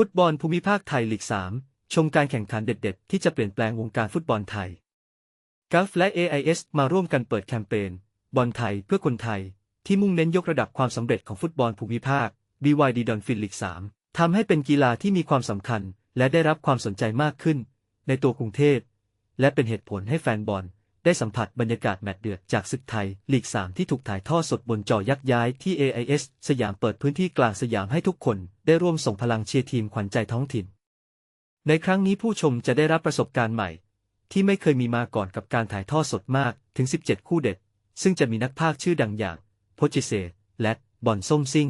ฟุตบอลภูมิภาคไทยลีก 3 ชมการแข่งขันเด็ด ๆ ที่จะเปลี่ยนแปลงวงการฟุตบอลไทยกัฟและ AIS มาร่วมกันเปิดแคมเปญบอลไทยเพื่อคนไทย ที่มุ่งเน้นยกระดับความสำเร็จของฟุตบอลภูมิภาค BYD Dolphin League 3ทำให้เป็นกีฬาที่มีความสำคัญและได้รับความสนใจมากขึ้น ในตัวกรุงเทพและเป็นเหตุผลให้แฟนบอล ได้สัมผัสบรรยากาศแมตช์เดือดจากศึกไทย ลีก 3 ที่ถูกถ่ายทอดสดบนจอยักษ์ย้ายที่ AIS สยามเปิดพื้นที่กลางสยามให้ทุกคน ได้ร่วมส่งพลังเชียร์ทีมขวัญใจท้องถิ่น ในครั้งนี้ผู้ชมจะได้รับประสบการณ์ใหม่ ที่ไม่เคยมีมาก่อนกับการถ่ายทอดสดมากถึง 17 คู่เด็ด ซึ่งจะมีนักพากย์ชื่อดังอย่างโพจิเซและบอนส้มซิ่ง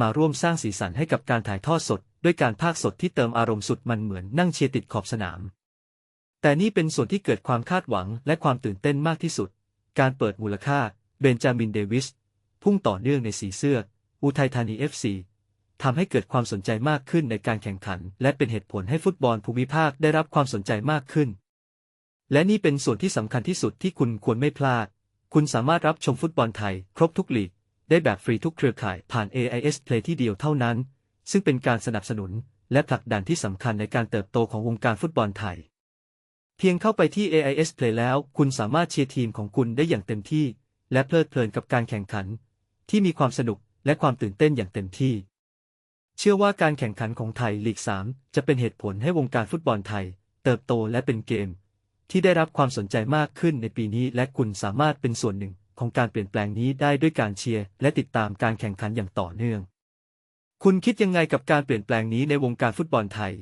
มาร่วมสร้างสีสันให้กับการถ่ายทอดสด ด้วยการพากย์สดที่เติมอารมณ์สุดมันเหมือนนั่งเชียร์ติดขอบสนาม แต่นี่เป็นส่วนที่เกิดความคาดหวังและความตื่นเต้นมากที่สุด การเปิดมูลค่าเบนจามินเดวิสพุ่งต่อเนื่องในสีเสื้อ อุทัยธานี FC ทำให้เกิดความสนใจมากขึ้นในการแข่งขัน และเป็นเหตุผลให้ฟุตบอลภูมิภาคได้รับความสนใจมากขึ้น และนี่เป็นส่วนที่สำคัญที่สุดที่คุณควรไม่พลาด คุณสามารถรับชมฟุตบอลไทย ครบทุกลีก ได้แบบฟรีทุกเครือข่ายผ่าน AIS Play ที่เดียวเท่านั้น ซึ่งเป็นการสนับสนุน และผลักดันที่สำคัญในการเติบโตของวงการฟุตบอลไทย เพียงเข้าไปที่ AIS Play แล้ว คุณสามารถเชียร์ทีมของคุณได้อย่างเต็มที่ และเพลิดเพลินกับการแข่งขัน ที่มีความสนุกและความตื่นเต้นอย่างเต็มที่ เชื่อว่าการแข่งขันของไทยลีก 3 จะเป็นเหตุผลให้วงการฟุตบอลไทย เติบโตและเป็นเกม ที่ได้รับความสนใจมากขึ้นในปีนี้ และคุณสามารถเป็นส่วนหนึ่งของการเปลี่ยนแปลงนี้ได้ด้วยการเชียร์และติดตามการแข่งขันอย่างต่อเนื่อง คุณคิดยังไงกับการเปลี่ยนแปลงนี้ในวงการฟุตบอลไทย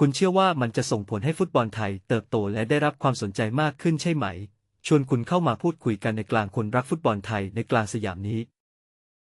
คุณเชื่อว่ามันจะส่งผลให้ฟุตบอลไทยเติบโตและได้รับความสนใจมากขึ้นใช่ไหม ชวนคุณเข้ามาพูดคุยกันในกลางคนรักฟุตบอลไทยในกลางสยามนี้